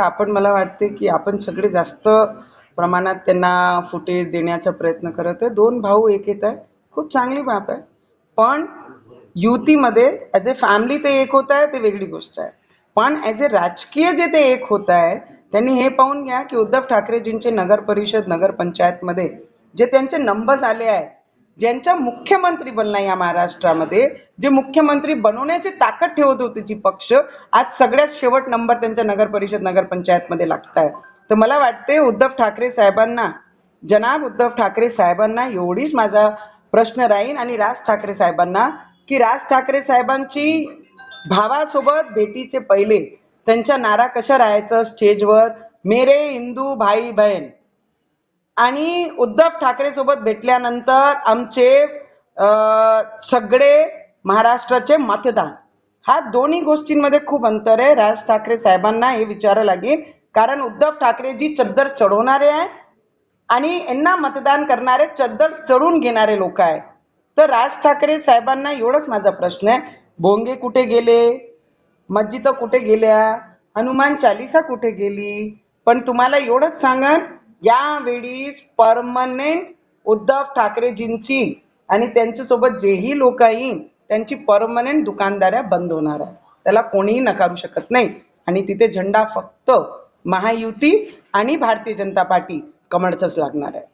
आपण मला वाटते की आपण सगळे जास्त प्रमाणात त्यांना फुटेज देण्याचा प्रयत्न करत आहे. दोन भाऊ एक येत आहे. खूप चांगली बाब आहे. पण युतीमध्ये ॲज अ फॅमिली ते एक होत आहे ते वेगळी गोष्ट आहे. पण ॲज अ राजकीय जे ते एक होत आहे त्यांनी हे पाहून घ्या की उद्धव ठाकरेजींचे नगर परिषद नगर पंचायतमध्ये जे त्यांचे नंबर्स आले आहे ज्यांचा मुख्यमंत्री बनला या महाराष्ट्रामध्ये जे मुख्यमंत्री बनवण्याची ताकद ठेवत होते जी पक्ष आज सगळ्यात शेवट नंबर त्यांच्या नगर परिषद नगर पंचायतमध्ये लागत आहे तर मला वाटते उद्धव ठाकरे साहेबांना जनाब उद्धव ठाकरे साहेबांना एवढीच माझा प्रश्न राहील आणि राज ठाकरे साहेबांना की राज ठाकरे साहेबांची भावासोबत भेटीचे पहिले त्यांच्या नारा कशा राहायचं स्टेजवर मेरे हिंदू भाई बहीण आणि उद्धव ठाकरे सोबत भेटल्यानंतर आमचे सगळे महाराष्ट्राचे मतदान. हा दोन्ही गोष्टींमध्ये खूप अंतर आहे. राज ठाकरे साहेबांना हे विचारावं लागेल. कारण उद्धव ठाकरे जी चद्दर चढवणारे आहे आणि यांना मतदान करणारे चद्दर चढून घेणारे लोक आहे तर राज ठाकरे साहेबांना एवढंच माझा प्रश्न आहे. भोंगे कुठे गेले? मस्जिद कुठे गेल्या? हनुमान चालिसा कुठे गेली? पण तुम्हाला एवढंच सांगा यावेळी परमनंट उद्धव ठाकरेजींची आणि त्यांच्यासोबत जेही लोक येईन त्यांची परमनंट दुकानदाऱ्या बंद होणार आहे त्याला कोणीही नकारू शकत नाही. आणि तिथे झेंडा फक्त महायुती आणि भारतीय जनता पार्टी कमळचाच लागणार आहे.